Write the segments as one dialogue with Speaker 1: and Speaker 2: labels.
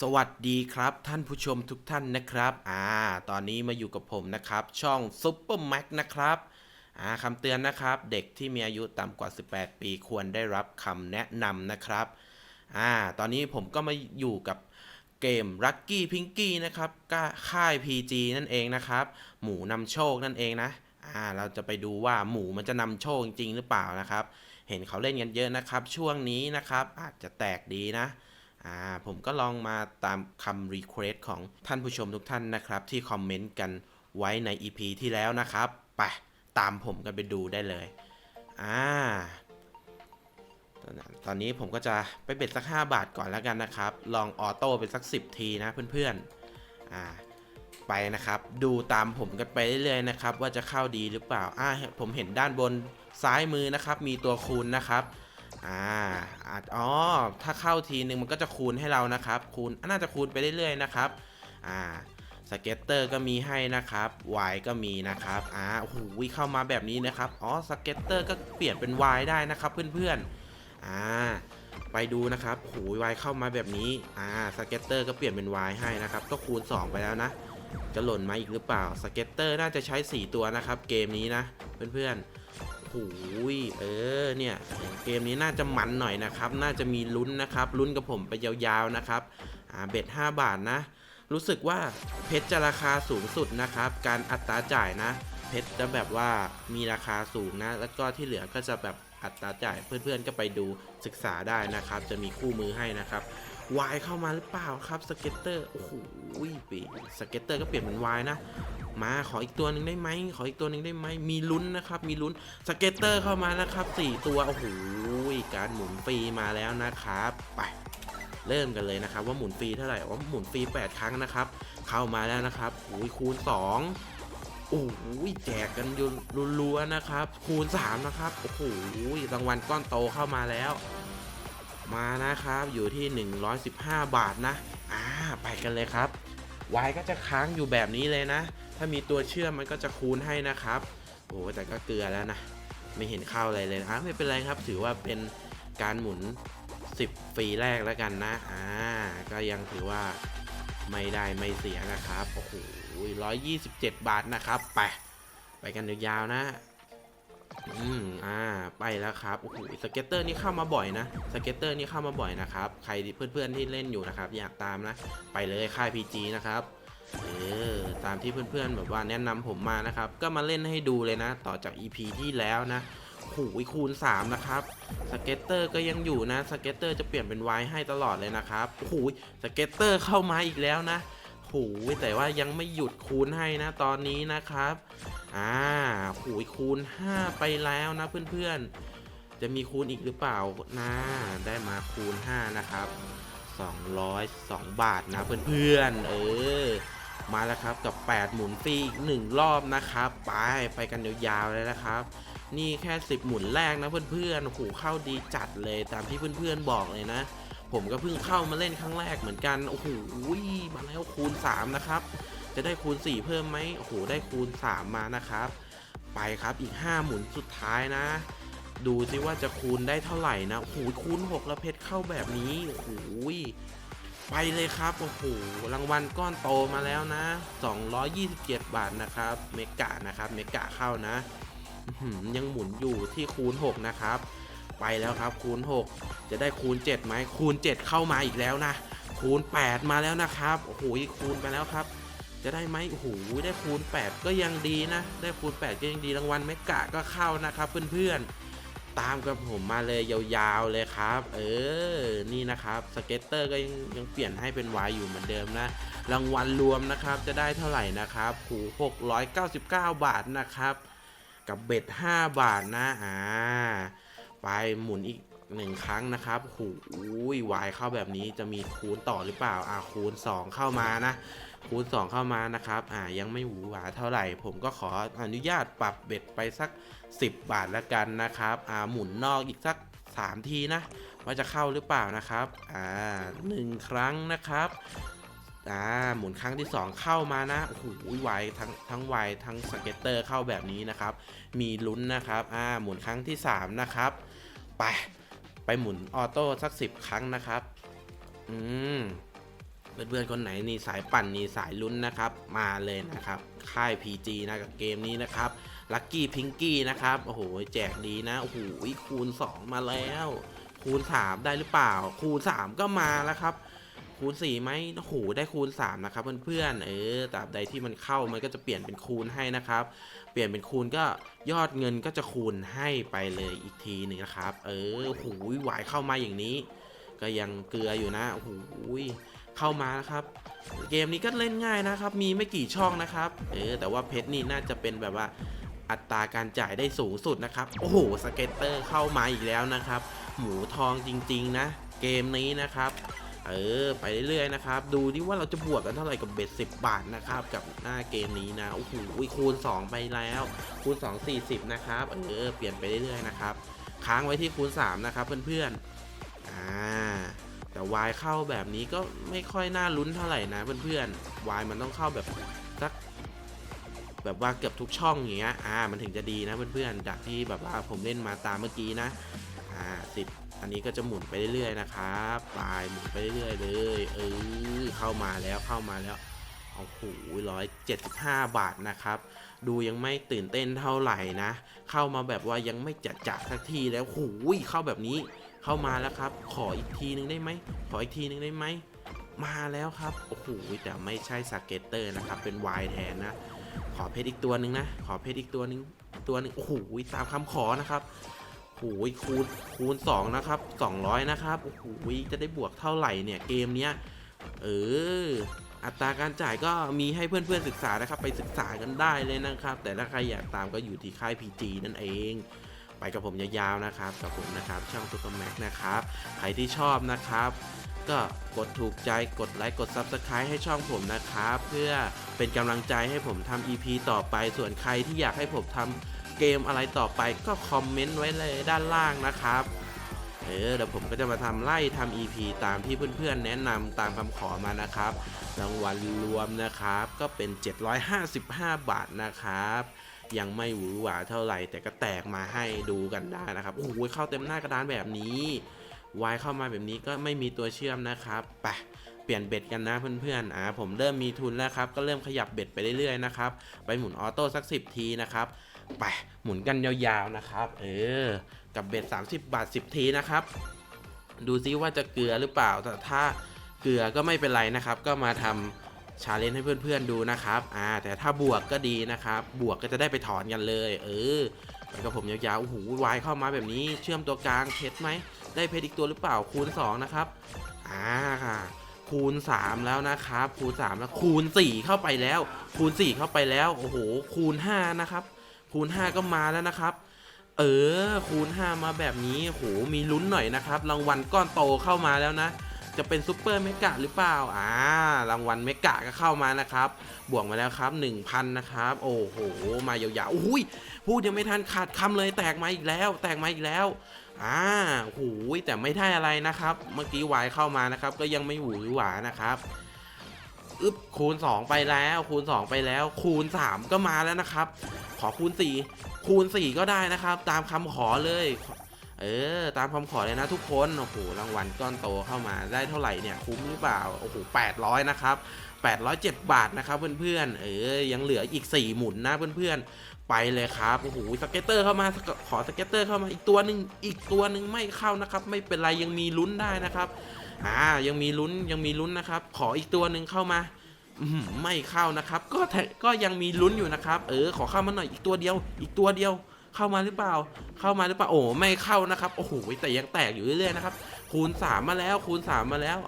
Speaker 1: สวัสดีครับท่านผู้ชมทุกท่านนะครับ อ่า ตอนนี้มาอยู่กับผมนะครับ ช่องซุปเปอร์แม็กนะครับ อ่าคำเตือนนะครับ เด็กที่มีอายุต่ำกว่า 18 ปีควรได้รับคำแนะนำนะครับ อ่า ตอนนี้ผมก็มาอยู่กับเกม Lucky Pinky นะครับก็ค่าย PG นั่นเองนะครับ หมูนำโชคนั่นเองนะ อ่า เราจะไปดูว่าหมูมันจะนำโชคจริงหรือเปล่านะครับ เห็นเขาเล่นกันเยอะนะครับ ช่วงนี้นะครับ อาจจะแตกดีนะ อ่าผมก็ลองมาตามคำรีเควสของท่านผู้ชมทุกท่านนะครับ ที่คอมเมนต์กันไว้ใน EP ที่แล้วนะครับ ไป ตามผมกันไปดูได้เลยอ่าตอนนี้ผมก็จะไปเบ็ดสัก 5 บาทก่อนแล้วกันนะครับ ลองออโต้เป็นสัก 10 ทีนะเพื่อนๆอ่าไปนะครับ ดูตามผมกันไปเรื่อยๆนะครับ ว่าจะเข้าดีหรือเปล่าอ่าผมเห็นด้านบนซ้ายมือนะครับ มีตัวคูณนะครับ อ่าอาจอ๋อ ถ้าเข้าทีนึงมันก็จะคูณให้เรานะครับ คูณ น่าจะคูณไปเรื่อยๆนะครับ อ่า สเก็ตเตอร์ก็มีให้นะครับ Y ก็มีนะครับ อ่า โอ้โห เข้ามาแบบนี้นะครับ อ๋อ สเก็ตเตอร์ก็เปลี่ยนเป็น Y ได้นะครับเพื่อนๆ อ่า ไปดูนะครับโอ้โห Y เข้ามาแบบนี้ อ่า สเก็ตเตอร์ก็เปลี่ยนเป็น Y ให้นะครับ ก็คูณ 2 ไปแล้วนะ จะหล่นมาอีกหรือเปล่า สเก็ตเตอร์น่าจะใช้ 4 ตัวนะครับ เกมนี้นะเพื่อนๆ หเออเนี่ยเกมนี้น่าจะมันหน่อยนะครับ น่าจะมีลุ้นนะครับลุ้นกับผมไปยาวๆนะครับอ่าเบ็ด5บาทนะ รู้สึกว่าเพชรจะราคาสูงสุดนะครับ การอัตราจ่ายนะ เพชรจะแบบว่ามีราคาสูงนะ แล้วก็ที่เหลือก็จะแบบอัตราจ่ายเพื่อนๆก็ไปดูศึกษาได้นะครับ จะมีคู่มือให้นะครับวายเข้ามาหรือเปล่าครับสเก็ตเตอร์โอ้โหปีสเก็ตเตอร์ก็เปลี่ยนเป็นวายนะ มาขออีกตัวหนึ่งได้ไหมขออีกตัวหนึ่งได้ไหมมีลุ้นนะครับ มีลุ้นสเก็ตเตอร์เข้ามานะครับสี่ตัวโอ้โหการหมุนฟรีมาแล้วนะครับ ไปเริ่มกันเลยนะครับ ว่าหมุนฟรีเท่าไหร่ว่าหมุนฟรี8 ครั้งนะครับ เข้ามาแล้วนะครับโอ้ยคูณ 2 โอ้ยแจกกันอยุรัวๆนะครับ คูณ 3 นะครับโอ้โหรางวัลก้อนโตเข้ามาแล้ว มานะครับอยู่ที่ 115 บาทนะอ่าไปกันเลยครับ y ก็จะค้างอยู่แบบนี้เลยนะ ถ้ามีตัวเชื่อมมันก็จะคูณให้นะครับ โอ้แต่ก็เกลือแล้วนะ ไม่เห็นเข้าอะไรเลยนะไม่เป็นไรครับ ถือว่าเป็นการหมุน 10ฟรีแรกแล้วกันนะ อ่า ก็ยังถือว่าไม่ได้ไม่เสียนะครับ โอ้โหร้อยยี่สิบเจ็ดบาทนะครับ ไป ไปกันยาวๆนะ อืม อ่า ไปแล้วครับ โอ้โห สเก็ตเตอร์นี่เข้ามาบ่อยนะ สเก็ตเตอร์นี่เข้ามาบ่อยนะครับ ใครเพื่อนๆที่เล่นอยู่นะครับ อยากตามนะ ไปเลยค่าย PG นะครับ เออตามที่เพื่อนๆแบบว่าแนะนำผมมานะครับ ก็มาเล่นให้ดูเลยนะ ต่อจาก EP ที่แล้วนะโอ้โหคูณ3นะครับสเก็ตเตอร์ก็ยังอยู่นะสเก็ตเตอร์จะเปลี่ยนเป็นไวให้ตลอดเลยนะครับโอ้โหสเก็ตเตอร์เข้ามาอีกแล้วนะโอ้โหแต่ว่ายังไม่หยุดคูณให้นะตอนนี้นะครับอ่าโอ้โหคูณ 5 ไปแล้วนะเพื่อนๆ จะมีคูณอีกหรือเปล่านะได้มาคูณ 5 นะครับ 202 บาทนะเพื่อนๆ เออ มาแล้วครับกับ 8 หมุนฟรีอีก1รอบนะครับ ไปไปกันยาวๆเลยนะครับ นี่แค่ 10 หมุนแรกนะเพื่อนๆโอ้โหเข้าดีจัดเลยตามที่เพื่อนๆบอกเลยนะ ผมก็เพิ่งเข้ามาเล่นครั้งแรกเหมือนกันโอ้โหมาแล้วคูณ 3 นะครับ จะได้คูณ 4 เพิ่มไหมโอ้โหได้คูณ 3 มานะครับ ไปครับอีก 5 หมุนสุดท้ายนะ ดูสิว่าจะคูณได้เท่าไหร่นะโอ้โหคูณ 6 แล้วเพชรเข้าแบบนี้โอ้โห ไปเลยครับ โอ้โห รางวัลก้อนโตมาแล้วนะ 227 บาทนะครับ เมกะนะครับ เมกะเข้านะ ยังหมุนอยู่ที่คูณ 6 นะครับ ไปแล้วครับคูณ 6 จะได้คูณ 7ไหมคูณ 7 เข้ามาอีกแล้วนะ คูณ 8 มาแล้วนะครับ โอ้โห คูณไปแล้วครับ จะได้ไหมโอ้โห ได้คูณ 8 ก็ยังดีนะ ได้คูณ 8 ก็ยังดี รางวัลเมกะก็เข้านะครับเพื่อนๆ ตามกับผมมาเลยยาวๆเลยครับ เออ นี่นะครับสเก็ตเตอร์ก็ยังยังเปลี่ยนให้เป็น Y อยู่เหมือนเดิมนะ รางวัลรวมนะครับจะได้เท่าไหร่นะครับหู699 บาทนะครับ กับเบ็ด 5 บาทนะอ่าไปหมุนอีกหนึ่งครั้งนะครับหูยวายเข้าแบบนี้จะมีคูณต่อหรือเปล่า อ่าคูณ 2 เข้ามานะ คูณ 2 เข้ามานะครับ อ่า ยังไม่หวือหวาเท่าไหร่ ผมก็ขออนุญาตปรับเบ็ดไปสัก 10 บาทล้วกันนะครับ อ่า หมุนนอกอีกสัก 3 ทีนะ ว่าจะเข้าหรือเปล่านะครับ อ่าหนึ่งครั้งนะครับ อ่า หมุนครั้งที่ 2 เข้ามานะ โอ้โหไวทั้งทั้งไวทั้งสเก็ตเตอร์เข้าแบบนี้นะครับ มีลุ้นนะครับ อ่า หมุนครั้งที่ 3 นะครับ ไป ไปหมุนออโต้สัก 10 ครั้งนะครับ อืม เพื่อนๆคนไหนนี่สายปั่นนี่สายลุ้นนะครับ มาเลยนะครับ ค่าย PG นะกับเกมนี้นะครับลัคกี้พิงกี้นะครับ โอ้โห แจกดีนะ โอ้โห คูณ 2 มาแล้ว คูณ 3 ได้หรือเปล่า คูณ 3 ก็มาแล้วครับ คูณ4ไหมโอ้โห ได้คูณ 3 นะครับเพื่อนๆ เออตราบใดที่มันเข้ามันก็จะเปลี่ยนเป็นคูณให้นะครับ เปลี่ยนเป็นคูณก็ยอดเงินก็จะคูณให้ไปเลยอีกทีหนึ่งนะครับ เออ โอ้โหหวายเข้ามาอย่างนี้ ก็ยังเกลืออยู่นะ โอ้โห เข้ามานะครับ เกมนี้ก็เล่นง่ายนะครับ มีไม่กี่ช่องนะครับ เออ แต่ว่าเพชรนี่น่าจะเป็นแบบว่าอัตราการจ่ายได้สูงสุดนะครับ โอ้โห สเก็ตเตอร์เข้ามาอีกแล้วนะครับ หมูทองจริง ๆ นะ เกมนี้นะครับ เออ ไปเรื่อยๆนะครับ ดูดิว่าเราจะบวกกันเท่าไหร่กับเบ็ดสิบบาทนะครับ กับหน้าเกมนี้นะ โอ้โห คูณ 2 ไปแล้ว คูณ 2 40 นะครับ เออ เปลี่ยนไปเรื่อยๆนะครับ ค้างไว้ที่คูณ 3 นะครับเพื่อนๆ วายเข้าแบบนี้ก็ไม่ค่อยน่าลุ้นเท่าไหร่นะเพื่อนๆวายมันต้องเข้าแบบสักแบบว่าเกือบทุกช่องอย่างเงี้ย อ่า มันถึงจะดีนะเพื่อนๆ จากที่แบบว่าผมเล่นมาตามเมื่อกี้นะ อ่าสิบอันนี้ก็จะหมุนไปเรื่อยๆนะครับปลายหมุนไปเรื่อยๆเลย เออ เข้ามาแล้วเข้ามาแล้ว โอ้โหร้อยเจ็ดสิบห้าบาทนะครับ ดูยังไม่ตื่นเต้นเท่าไหร่นะ เข้ามาแบบว่ายังไม่จัดจัดสักทีแล้วโอ้โหเข้าแบบนี้ เข้ามาแล้วครับ ขออีกทีนึงได้ไหม ขออีกทีนึงได้ไหม มาแล้วครับ โอ้โห แต่ไม่ใช่สเก็ตเตอร์นะครับ เป็นวายแทนนะ ขอเพชรอีกตัวหนึ่งนะ ขอเพชรอีกตัวหนึ่งตัวหนึ่งโอ้โห ตามคำขอนะครับโอ้โหคูณ คูณ 2 นะครับ 200 นะครับ โอ้โห จะได้บวกเท่าไหร่เนี่ย เกมเนี้ย เอออัตราการจ่ายก็มีให้เพื่อนๆศึกษานะครับ ไปศึกษากันได้เลยนะครับ แต่ถ้าใครอยากตามก็อยู่ที่ค่าย PG นั่นเอง ไปกับผมยาวๆนะครับกับผมนะครับช่องซุปเปอร์แม็กนะครับใครที่ชอบนะครับ ก็กดถูกใจกดไลค์กด Subscribe ให้ช่องผมนะครับ เพื่อเป็นกำลังใจให้ผมทำ EP ต่อไป ส่วนใครที่อยากให้ผมทำเกมอะไรต่อไปก็คอมเมนต์ไว้เลยด้านล่างนะครับเออเดี๋ยวผมก็จะมาทำไล่ทำ EP ตามที่เพื่อนๆ แนะนำตามคำขอมานะครับรางวัลรวมนะครับ ก็เป็น 755 บาทนะครับ ยังไม่หวือหวาเท่าไหร่ แต่ก็แตกมาให้ดูกันได้นะครับโอ้โหเข้าเต็มหน้ากระดานแบบนี้วายเข้ามาแบบนี้ก็ไม่มีตัวเชื่อมนะครับไปเปลี่ยนเบ็ดกันนะเพื่อนๆ อ่าผมเริ่มมีทุนแล้วครับ ก็เริ่มขยับเบ็ดไปเรื่อยๆนะครับ ไปหมุนออโต้สัก 10 ทีนะครับ ไปหมุนกันยาวๆนะครับ เออ กับเบ็ด 30 บาท 10 ทีนะครับ ดูซิว่าจะเกลือหรือเปล่า แต่ถ้าเกลือก็ไม่เป็นไรนะครับ ก็มาทำ ชาเลนจ์ให้เพื่อนๆดูนะครับ อ่า แต่ถ้าบวกก็ดีนะครับ บวกก็จะได้ไปถอนกันเลย เออ แล้วก็ผมยาวๆ โอ้โห วายเข้ามาแบบนี้ เชื่อมตัวกลาง เพชรไหม ได้เพชรอีกตัวหรือเปล่า คูณ 2 นะครับ อ่าค่ะ คูณ 3 แล้วนะครับ คูณ 3 แล้ว คูณ 4 เข้าไปแล้ว คูณ 4 เข้าไปแล้ว โอ้โห คูณ 5 นะครับ คูณ 5 ก็มาแล้วนะครับ เออ คูณ 5 มาแบบนี้ โห มีลุ้นหน่อยนะครับ รางวัลก้อนโตเข้ามาแล้วนะ จะเป็นซูเปอร์เมกะหรือเปล่าอ่ารางวัลเมกะก็เข้ามานะครับ บวกมาแล้วครับ 1,000 นะครับ โอ้โห มายาวๆอุ้ยพูดยังไม่ทันขาดคำเลยแตกมาอีกแล้ว แตกมาอีกแล้วอ่าโหยแต่ไม่ได้อะไรนะครับ เมื่อกี้วายเข้ามานะครับ ก็ยังไม่หวือหวานะครับอึบคูณ 2 ไปแล้ว คูณ 2 ไปแล้ว คูณ 3 ก็มาแล้วนะครับ ขอคูณ 4 คูณ 4 ก็ได้นะครับ ตามคำขอเลย เออ ตามคำขอเลยนะทุกคน โอ้โห รางวัลก้อนโตเข้ามาได้เท่าไหร่เนี่ย คุ้มหรือเปล่า โอ้โห800นะครับ807บาทนะครับเพื่อนๆ เออ ยังเหลืออีก4หมุนนะเพื่อนๆ ไปเลยครับ โอ้โห สเก็ตเตอร์เข้ามา ขอสเก็ตเตอร์เข้ามา อีกตัวหนึ่งอีกตัวหนึ่งไม่เข้านะครับ ไม่เป็นไรยังมีลุ้นได้นะครับ อ่า ยังมีลุ้น ยังมีลุ้นนะครับ ขออีกตัวหนึ่งเข้ามาไม่เข้านะครับ ก็แทก็ยังมีลุ้นอยู่นะครับ เออ ขอเข้ามาหน่อย อีกตัวเดียว อีกตัวเดียว เข้ามาหรือเปล่า เข้ามาหรือเปล่า โอ้ไม่เข้านะครับ โอ้โหแต่ยังแตกอยู่เรื่อยๆนะครับ คูณ 3 มาแล้ว คูณ 3 มาแล้ว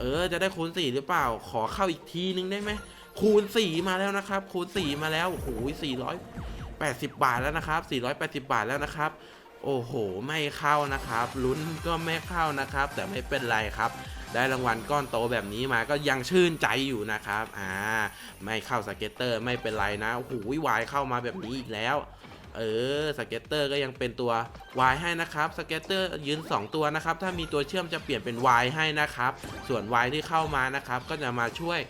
Speaker 1: เออ จะได้คูณ 4 หรือเปล่า ขอเข้าอีกทีนึงได้ไหม คูณ 4 มาแล้วนะครับ คูณ 4 มาแล้ว โอ้โห480 บาทแล้วนะครับ 480 บาทแล้วนะครับโอ้โห ไม่เข้านะครับ ลุ้นก็ไม่เข้านะครับ แต่ไม่เป็นไรครับ ได้รางวัลก้อนโตแบบนี้มาก็ยังชื่นใจอยู่นะครับ อ่า ไม่เข้าสเก็ตเตอร์ไม่เป็นไรนะ โอ้โหวายเข้ามาแบบนี้อีกแล้ว เออสเก็ตเตอร์ก็ยังเป็นตัว Y ให้นะครับสเก็ตเตอร์ยืน 2 ตัวนะครับ ถ้ามีตัวเชื่อมจะเปลี่ยนเป็น Y ให้นะครับ ส่วน Y ที่เข้ามานะครับ ก็จะมาช่วย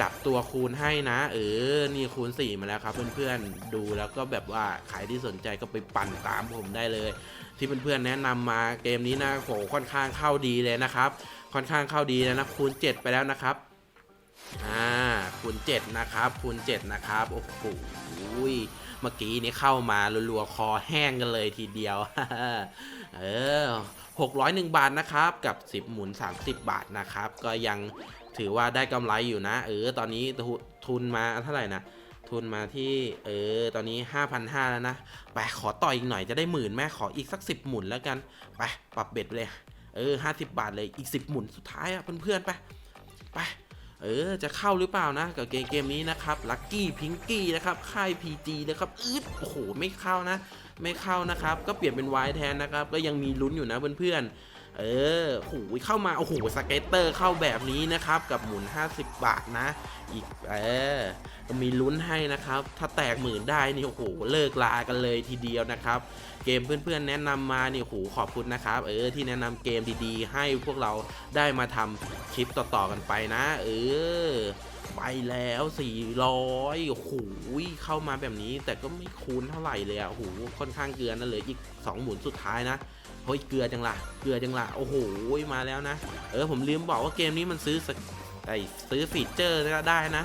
Speaker 1: จับตัวคูณให้นะ เออ นี่คูณ 4 มาแล้วครับ เพื่อนๆ ดูแล้วก็แบบว่าใครที่สนใจก็ไปปั่นตามผมได้เลย ที่เพื่อนๆแนะนำมาเกมนี้นะโหค่อนข้างเข้าดีเลยนะครับ ค่อนข้างเข้าดีแล้วนะคูณ 7 ไปแล้วนะครับอ่าคูณ7นะครับคูณ7นะครับโอ้โห เมื่อกี้นี้เข้ามารัวๆคอแห้งกันเลยทีเดียว เออ601 บาทนะครับ กับ 10 หมุน 30 บาทนะครับ ก็ยังถือว่าได้กำไรอยู่นะ เออ ตอนนี้ทุทุนมาเท่าไหร่นะทุนมาที่เออตอนนี้ 5,500 แล้วนะ ไปขอต่ออีกหน่อยจะได้หมื่นแม่ขออีกสัก 10 หมุนแล้วกัน ไปปรับเบ็ดเลย เออ 50 บาทเลยอีก 10 หมุนสุดท้ายอะเพื่อนๆไป ไป เออจะเข้าหรือเปล่านะกับเกมเกมนี้นะครับลักกี้พิงกี้นะครับค่าย PG นะครับอืดโอ้โหไม่เข้านะ ไม่เข้านะครับ ก็เปลี่ยนเป็นวายแทนนะครับ ก็ยังมีลุ้นอยู่นะเพื่อนๆ เออโอ้โหเข้ามา โอ้โห สเก็ตเตอร์เข้าแบบนี้นะครับ กับหมุน 50 บาทนะ อีก เออ มีลุ้นให้นะครับ ถ้าแตกหมื่นได้นี่ โอ้โห เลิกลากันเลยทีเดียวนะครับ เกมเพื่อนๆแนะนำมานี่ โอ้โห ขอบคุณนะครับ เออ ที่แนะนำเกมดีๆ ให้พวกเราได้มาทำคลิปต่อๆกันไปนะ เออ ไปแล้ว 400โอ้โหเข้ามาแบบนี้แต่ก็ไม่คูณเท่าไหร่เลยอะโอ้โหค่อนข้างเกลือนะเหลยอีก 2 หมุนสุดท้ายนะเฮ้ยเกลือจังละเกลือจังละโอ้โหมาแล้วนะ เออผมลืมบอกว่าเกมนี้มันซื้อสกไอซื้อฟีเจอร์ได้นะ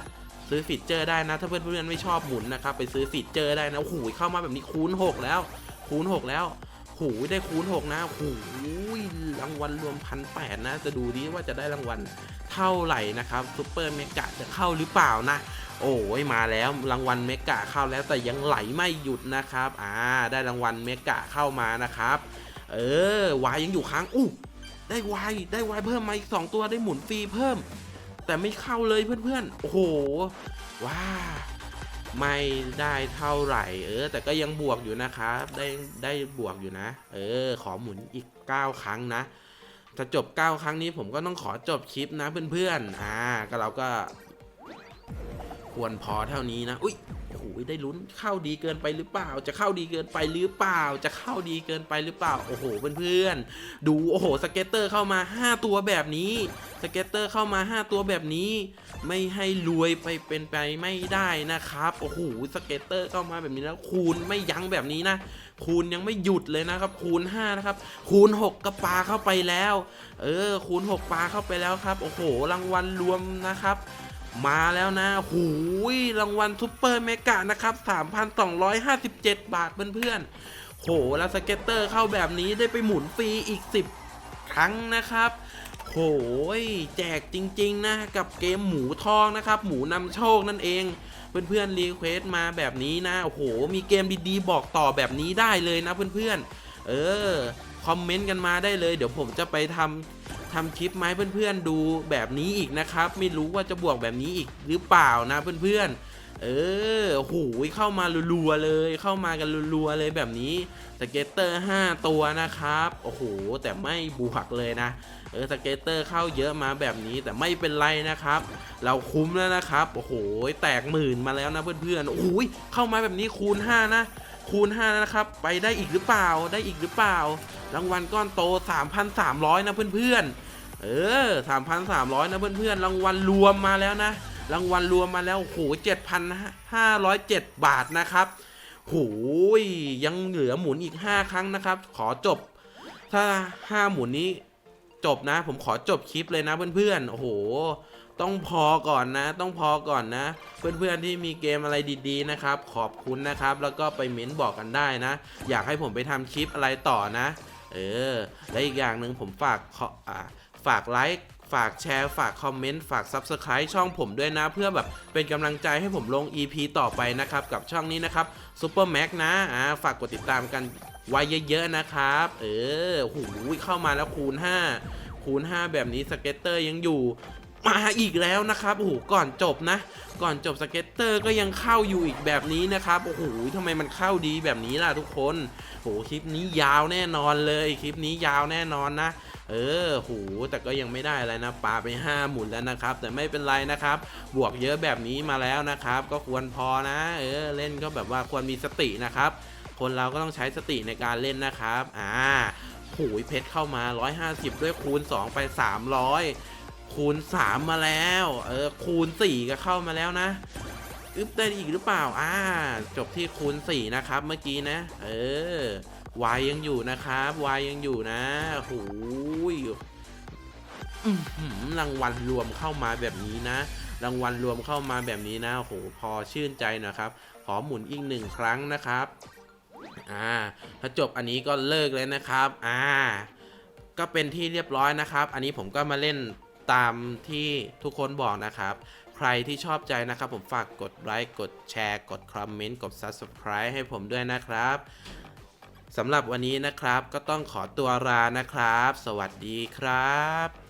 Speaker 1: ซื้อฟีเจอร์ได้นะ ถ้าเพื่อนๆไม่ชอบหมุนนะครับไปซื้อฟีเจอร์ได้นะโอ้โหเข้ามาแบบนี้คูณ 6 แล้ว คูณ 6 แล้ว หได้คูณ 6 นะโอ้โหรางวัลรวมพันแปดนะ จะดูดิว่าจะได้รางวัลเท่าไหร่นะครับซูเปอร์เมกะจะเข้าหรือเปล่านะ โอ้ยมาแล้วรางวัลเมกะเข้าแล้วแต่ยังไหลไม่หยุดนะครับ อ่า ได้รางวัลเมกะเข้ามานะครับ เออวายยังอยู่ค้างอู้ได้วายได้วายเพิ่มมาอีกสองตัวได้หมุนฟรีเพิ่ม แต่ไม่เข้าเลยเพื่อนๆ โอ้โหว้า ไม่ได้เท่าไหร่ เออ แต่ก็ยังบวกอยู่นะครับ ได้ได้บวกอยู่นะ เออ ขอหมุนอีก 9 ครั้งนะจะจบ 9 ครั้งนี้ผมก็ต้องขอจบคลิปนะเพื่อนๆ อ่า ก็เราก็ควรพอเท่านี้นะ อุ้ย ได้ลุ้นเข้าดีเกินไปหรือเปล่า จะเข้าดีเกินไปหรือเปล่า จะเข้าดีเกินไปหรือเปล่าโอ้โหเพื่อนๆดูโอ้โหสเก็ตเตอร์เข้ามา 5 ตัวแบบนี้สเก็ตเตอร์เข้ามา 5 ตัวแบบนี้ ไม่ให้รวยไปเป็นไปไม่ได้นะครับโอ้โหสเก็ตเตอร์เข้ามาแบบนี้แล้วคูณไม่ยั้งแบบนี้นะคูณยังไม่หยุดเลยนะครับ คูณ5นะครับคูณ 6กระปาเข้าไปแล้ว เออคูณ 6 ปลาเข้าไปแล้วครับ โอ้โหรางวัลรวมนะครับ มาแล้วนะหูยรางวัลซุปเปอร์เมกะนะครับ 3,257 บาทเพื่อนๆโหแล้วสเก็ตเตอร์เข้าแบบนี้ได้ไปหมุนฟรีอีก 10 ครั้งนะครับโหยแจกจริง ๆ นะ กับเกมหมูทองนะครับ หมูนำโชคนั่นเอง เพื่อนๆรีเควสมาแบบนี้นะโอ้โห มีเกมดีๆ บอกต่อแบบนี้ได้เลยนะเพื่อนๆ เออ คอมเมนต์กันมาได้เลย เดี๋ยวผมจะไปทำทำคลิปมาให้เพื่อนๆดูแบบนี้อีกนะครับ ไม่รู้ว่าจะบวกแบบนี้อีกหรือเปล่านะเพื่อนๆ เออโอ้โหเข้ามารัวๆเลยเข้ามากันรัวๆเลยแบบนี้สเก็ตเตอร์ 5 ตัวนะครับโอ้โหแต่ไม่บวกเลยนะเออสเก็ตเตอร์เข้าเยอะมาแบบนี้แต่ไม่เป็นไรนะครับ เราคุ้มแล้วนะครับโอ้โหแตกหมื่นมาแล้วนะเพื่อนๆโอ้โหเข้ามาแบบนี้คูณ 5 นะคูณ5นะครับ ไปได้อีกหรือเปล่าได้อีกหรือเปล่า รางวัลก้อนโต 3,300 นะเพื่อนๆ เออ 3,300 นะเพื่อนๆ รางวัลรวมมาแล้วนะ รางวัลรวมมาแล้วโอ้โห7,507 บาทนะครับโหยยังเหลือหมุนอีก 5 ครั้งนะครับ ขอจบ ถ้า 5 หมุนนี้จบนะ ผมขอจบคลิปเลยนะเพื่อนๆ โอ้โห ต้องพอก่อนนะ ต้องพอก่อนนะ เพื่อนๆที่มีเกมอะไรดีๆนะครับ ขอบคุณนะครับ แล้วก็ไปเม้นบอกกันได้นะ อยากให้ผมไปทำคลิปอะไรต่อนะ เออ และอีกอย่างหนึ่งผมฝากอ่าฝากไลค์ฝากแชร์ฝากคอมเมนต์ฝาก Subscribe ช่องผมด้วยนะ เพื่อแบบเป็นกำลังใจให้ผมลง EP ต่อไปนะครับ กับช่องนี้นะครับ Super Max นะอ่าฝากกดติดตามกันไว้เยอะๆนะครับ เออหูเข้ามาแล้วคูณ 5 คูณ 5 แบบนี้สเก็ตเตอร์ยังอยู่ มาอีกแล้วนะครับโอ้โหก่อนจบนะ ก่อนจบสเก็ตเตอร์ก็ยังเข้าอยู่อีกแบบนี้นะครับโอ้โหทำไมมันเข้าดีแบบนี้ล่ะทุกคนโหคลิปนี้ยาวแน่นอนเลยคลิปนี้ยาวแน่นอนนะ เออโหแต่ก็ยังไม่ได้อะไรนะปาไป 5 หมุนแล้วนะครับ แต่ไม่เป็นไรนะครับ บวกเยอะแบบนี้มาแล้วนะครับ ก็ควรพอนะ เออเล่นก็แบบว่าควรมีสตินะครับ คนเราก็ต้องใช้สติในการเล่นนะครับ อ่าโหยเพชรเข้ามา 150 ด้วยคูณ 2 ไป 300 คูณ 3 มาแล้ว เออ คูณ 4 ก็เข้ามาแล้วนะ อึบได้อีกหรือเปล่า อ่า จบที่คูณ 4 นะครับ เมื่อกี้นะ เออ วายยังอยู่นะครับ วายยังอยู่นะโหยหือรางวัลรวมเข้ามาแบบนี้นะ รางวัลรวมเข้ามาแบบนี้นะโหพอชื่นใจนะครับ ขอหมุนอีกหนึ่งครั้งนะครับ อ่า ถ้าจบอันนี้ก็เลิกเลยนะครับ อ่า ก็เป็นที่เรียบร้อยนะครับ อันนี้ผมก็มาเล่น ตามที่ทุกคนบอกนะครับ ใครที่ชอบใจนะครับ ผมฝากกดไลค์กดแชร์กดคอมเมนต์กด Subscribe ให้ผมด้วยนะครับสำหรับวันนี้นะครับก็ต้องขอตัวลานะครับ สวัสดีครับ